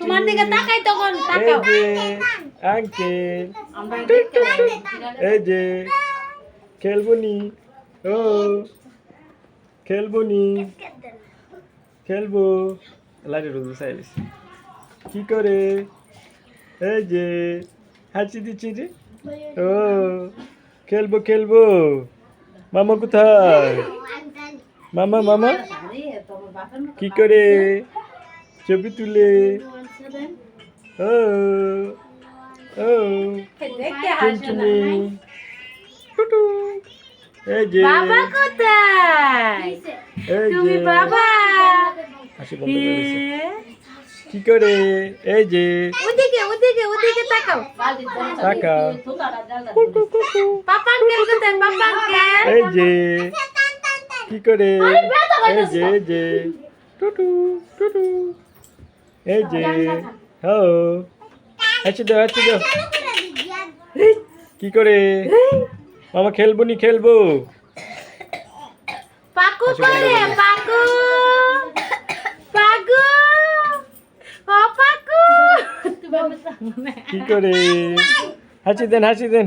তোমার দিকে তাকাই তখন এই তাকাও যে আঙ্কেল এই যে খেলবনি ও খেলবনি খেলব। লাইটের রোদ সাইলিস কি করে? এই যে হাসি দিচ্ছি রে। ও খেলব খেলব। মামা কোথায়? মামা মামা? কি করে? ছবি তুলে ও ও টুনটুনি টুটু এই যে বাবা কোথায় এই তুমি যে বাবা হাসি বন্ধ করে দিছে। এ, কি করে এই যে ওদিকে ওদিকে ওদিকে তাকাও টাকা পাপা আঙ্কেল কোথায় পাপা আঙ্কেল এই যে কি করে এই যে এই যে টুটু টুটু এই যে হ্যাঁ হাসি দাও দাও কি করে মামা খেলব নি খেলব পাকু করে পাকু পাকু ও পাকু কি করে হাসি দেন হাসি দেন